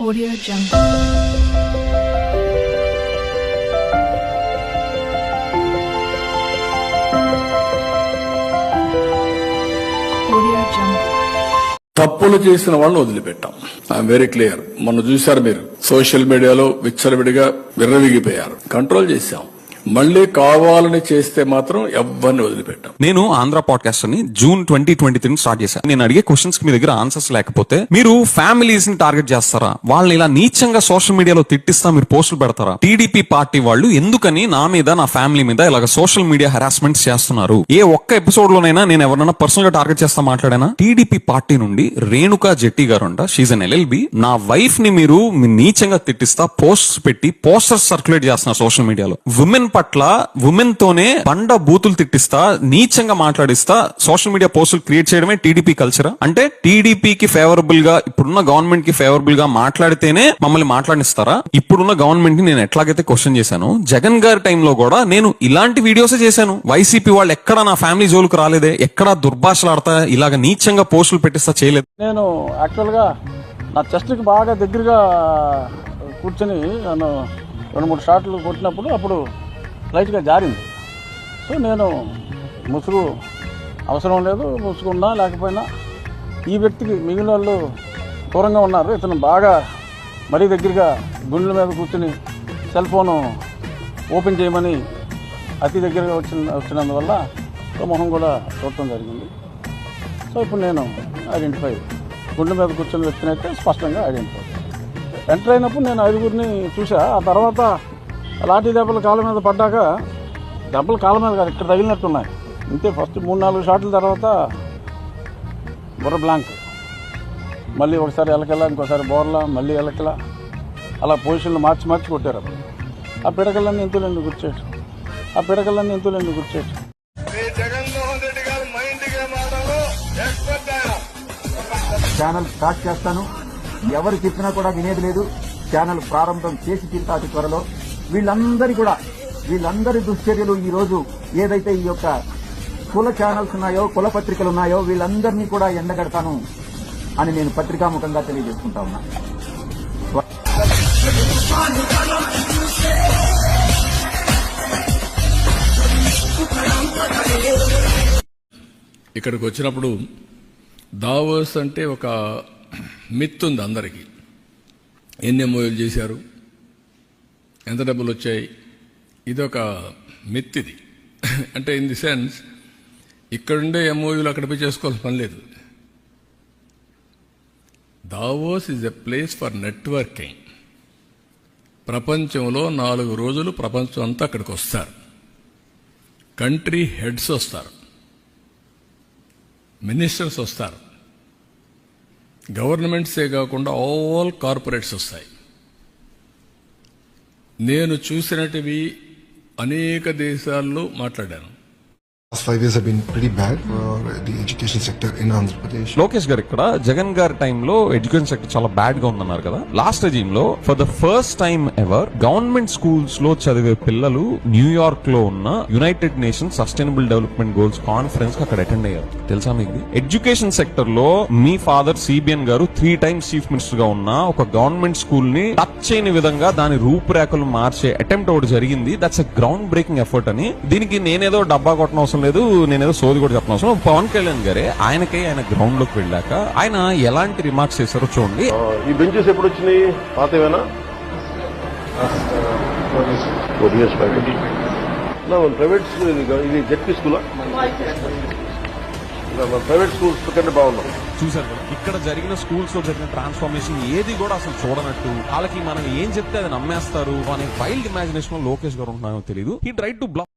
Audio Jungle. తప్పులు చేసిన వాళ్ళని వదిలిపెట్టాం. ఐఎమ్ వెరీ క్లియర్ మొన్న చూశారు మీరు. సోషల్ మీడియాలో విచ్చలవిడిగా విర్రవిగిపోయారు. కంట్రోల్ చేశాం. మళ్ళీ కావాలని చేస్తే మాత్రం ఎవరిని వదిలిపెట్టాం. నేను ఆంధ్ర పాడ్కాస్ట్ అని June twenty twenty three start చేశాను నేను అడిగే క్వశ్చన్స్కి మీ దగ్గర ఆన్సర్స్ లేకపోతే మీరు ఫ్యామిలీస్ని టార్గెట్ చేస్తారా? వాళ్ళని ఇలా నీచంగా సోషల్ మీడియాలో తిట్టిస్తా మీరు పోస్టులు పెడతారా? టీడీపీ పార్టీ వాళ్ళు ఎందుకని నా మీద నా ఫ్యామిలీ మీద ఇలాగ సోషల్ మీడియా హెరాస్మెంట్ చేస్తున్నారు? ఏ ఒక్క ఎపిసోడ్ లోనైనా నేను ఎవరైనా పర్సనల్గా టార్గెట్ చేస్తా మాట్లాడానా? టీడీపీ పార్టీ నుండి రేణుకా జెట్టి గారు అంట. షీజ్ అన్ ఎల్ఎల్బి నా వైఫ్ని మీరు నీచంగా తిట్టిస్తా పోస్ట్స్ పెట్టి పోస్టర్స్ సర్క్యులేట్ చేస్తున్నారు సోషల్ మీడియాలో ఉమెన్ పట్ల ఉమెన్ తోనే బండ బూతులు తిట్టిస్తా నీచంగా మాట్లాడిస్తా సోషల్ మీడియా పోస్టులు క్రియేట్ చేయడమే టీడీపీ కల్చర్ అంటే టీడీపీకి ఫేవరబుల్గా ఇప్పుడున్న గవర్నమెంట్కి ఫేవరబుల్గా మాట్లాడితేనే మమ్మల్ని మాట్లాడిస్తారా? ఇప్పుడున్న గవర్నమెంట్ని నేను ఎట్లాగైతే క్వశ్చన్ చేశాను జగన్ గారి టైంలో కూడా నేను ఇలాంటి వీడియోసే చేశాను. వైసీపీ వాళ్ళు ఎక్కడ నా ఫ్యామిలీ జోలుకు రాలేదే ఎక్కడ దుర్భాషలాడతా ఇలాగ నీచంగా పోస్టులు పెట్టిస్తా చేయలేదు. నేను యాక్చువల్గా నా చెస్ట్కి బాగా దగ్గరగా కూర్చొని నన్ను రెండు మూడు షాట్లు కొట్టినప్పుడు అప్పుడు లైట్గా జారింది. సో నేను ముసుగు అవసరం లేదు ముసుగున్నా లేకపోయినా ఈ వ్యక్తికి మిగిలిన వాళ్ళు దూరంగా ఉన్నారు. ఇతను బాగా మరీ దగ్గరగా గుండెల మీద కూర్చుని సెల్ ఫోను ఓపెన్ చేయమని అతి దగ్గరగా వచ్చిన వచ్చినందువల్ల మొహం కూడా చూడటం జరిగింది. సో ఇప్పుడు నేను ఐడెంటిఫై గుండె మీద కూర్చొని వ్యక్తిని అయితే స్పష్టంగా ఐడెంటిఫై. ఎంటర్ అయినప్పుడు నేను ఐదుగురిని చూసా ఆ తర్వాత లాఠీ దెబ్బలు కాళ్ళ మీద పడ్డాక దెబ్బలు కాళ్ళ మీద కాదు ఇక్కడ తగిలినట్టున్నాయి. అంతే ఫస్ట్ మూడు నాలుగు షాట్ల తర్వాత బుర్ర బ్లాంక్ మళ్ళీ ఒకసారి ఎలకెళ్ళ ఇంకోసారి బోర్లా మళ్ళీ ఎలకెల అలా పొజిషన్లు మార్చి మార్చి కొట్టారు అప్పుడు. ఆ పిడకలన్నీ ఎంతులండి గుర్చేయచ్చు ఆ పిడకలన్నీ ఎంతులండి గుర్చేటు ఛానల్ స్టార్ట్ చేస్తాను. ఎవరు చెప్పినా కూడా వినేది లేదు. ఛానల్ ప్రారంభం చేసి తీరుతా త్వరలో. వీళ్ళందరి కూడా వీళ్ళందరి దుశ్చర్యలు ఈ రోజు ఏదైతే ఈ యొక్క కుల ఛానల్స్ ఉన్నాయో కుల పత్రికలు ఉన్నాయో వీళ్ళందరినీ కూడా ఎండగడతాను అని నేను పత్రికాముఖంగా తెలియజేసుకుంటా ఉన్నా. ఇక్కడికి వచ్చినప్పుడు దావోస్ అంటే ఒక మిత్ ఉంది అందరికీ. ఎన్ని ఎంఓయూలు చేశారు? ఎంత డబ్బులు వచ్చాయి? ఇది ఒక మిత్ ఇది అంటే ఇన్ ది సెన్స్ ఇక్కడుండే ఎంఓయూలు అక్కడ పోయి చేసుకోవాల్సిన పని లేదు. Davos is a place for networking. ప్రపంచంలో నాలుగు రోజులు ప్రపంచం అంతా అక్కడికి వస్తారు. కంట్రీ హెడ్స్ వస్తారు. మినిస్టర్స్ వస్తారు. గవర్నమెంట్సే కాకుండా ఆల్ కార్పొరేట్స్ వస్తాయి. నేను చూసినటివి అనేక దేశాల్లో మాట్లాడాను. లోకేష్ గారు ఇక్కడ జగన్ గారి టైంలో ఎడ్యుకేషన్ సెక్టర్ చాలా బ్యాడ్గా ఉందన్నారు కదా. Last రెజీమ్లో for the first time ever government స్కూల్స్లో చదివే పిల్లలు న్యూయార్క్లో ఉన్న United Nations sustainable development goals కాన్ఫరెన్స్కి అక్కడ అటెండ్ అయ్యారు. తెలుసా మీకు? ఎడ్యుకేషన్ సెక్టర్లో మీ ఫాదర్ సిబిఎన్ గారు త్రీ టైమ్స్ చీఫ్ మినిస్టర్గా ఉన్న ఒక గవర్నమెంట్ స్కూల్ని టచ్ చేయని విధంగా దాని రూపురేఖలు మార్చే అటెంప్ట్ ఒకటి జరిగింది. That's a ground breaking effort అని. దీనికి నేనేదో డబ్బా కొట్టడం అవసరం లేదు నేనేదో సోది కూడా చెప్పడం అవసరం. పవన్ కళ్యాణ్ గారే ఆయనకే ఆయన గ్రౌండ్లోకి వెళ్ళాక ఆయన ఎలాంటి రిమార్క్స్ చేశారో చూడండి. ఈ బెంచెస్ ఎప్పుడు వచ్చినాయి? పాతవేనా? ప్రైవేట్ స్కూల్ ఇది జెడ్పీ స్కూలా? ప్రైవేట్ స్కూల్స్ కంటే బాగున్నాం చూసారు కదా ఇక్కడ జరిగిన స్కూల్స్లో జరిగిన ట్రాన్స్ఫర్మేషన్ ఏది కూడా అసలు చూడనట్టు. వాళ్ళకి మనం ఏం చెప్తే అది నమ్మేస్తారు అనే వైల్డ్ ఇమాజినేషన్లో లోకేష్ గారు ఉంటున్నారో తెలియదు ఈ ట్రై టు బ్లాక్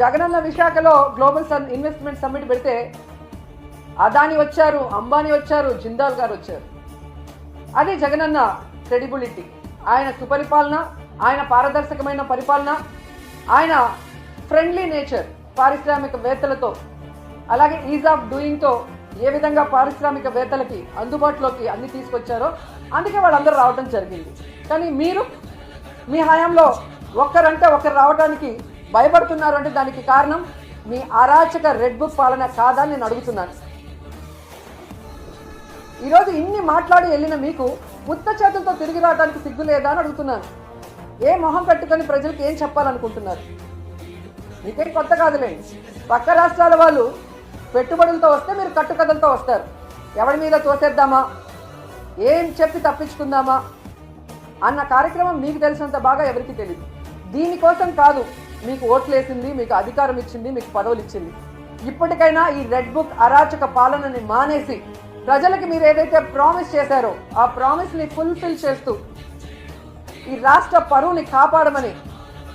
జగనన్న విశాఖలో గ్లోబల్ సన్ ఇన్వెస్ట్మెంట్ సమ్మిట్ పెడితే అదాని వచ్చారు అంబానీ వచ్చారు జిందాల్ గారు వచ్చారు. అది జగనన్న క్రెడిబిలిటీ ఆయన సుపరిపాలన ఆయన పారదర్శకమైన పరిపాలన ఆయన ఫ్రెండ్లీ నేచర్ పారిశ్రామికవేత్తలతో అలాగే ఈజ్ ఆఫ్ డూయింగ్తో ఏ విధంగా పారిశ్రామికవేత్తలకి అందుబాటులోకి అన్ని తీసుకొచ్చారో అందుకే వాళ్ళందరూ రావడం జరిగింది. కానీ మీరు మీ హయాంలో ఒక్కరంటే ఒకరు రావడానికి భయపడుతున్నారు అంటే దానికి కారణం మీ అరాచక రెడ్ బుక్ పాలన కాదా నేను అడుగుతున్నాను. ఈరోజు ఇన్ని మాట్లాడి వెళ్ళిన మీకు ఉత్త చేతులతో తిరిగి రావడానికి సిగ్గు లేదా అని అడుగుతున్నాను. ఏ మొహం కట్టుకొని ప్రజలకు ఏం చెప్పాలనుకుంటున్నారు? మీకేం కొత్త కాదులేండి. పక్క రాష్ట్రాల వాళ్ళు పెట్టుబడులతో వస్తే మీరు కట్టుకథలతో వస్తారు. ఎవరి మీద తోసేద్దామా? ఏం చెప్పి తప్పించుకుందామా? అన్న కార్యక్రమం మీకు తెలిసినంత బాగా ఎవరికి తెలియదు దీనికోసం కాదు మీకు ఓట్లేసింది మీకు అధికారం ఇచ్చింది మీకు పదవులు ఇచ్చింది ఇప్పటికైనా ఈ రెడ్ బుక్ అరాచక పాలనని మానేసి ప్రజలకి మీరు ఏదైతే ప్రామిస్ చేశారో ఆ ప్రామిస్ని ఫుల్ఫిల్ చేస్తూ ఈ రాష్ట్ర పరువుని కాపాడమని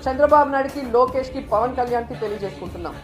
చంద్రబాబు నాయుడుకి లోకేష్కి పవన్ కళ్యాణ్కి తెలియజేసుకుంటున్నాం.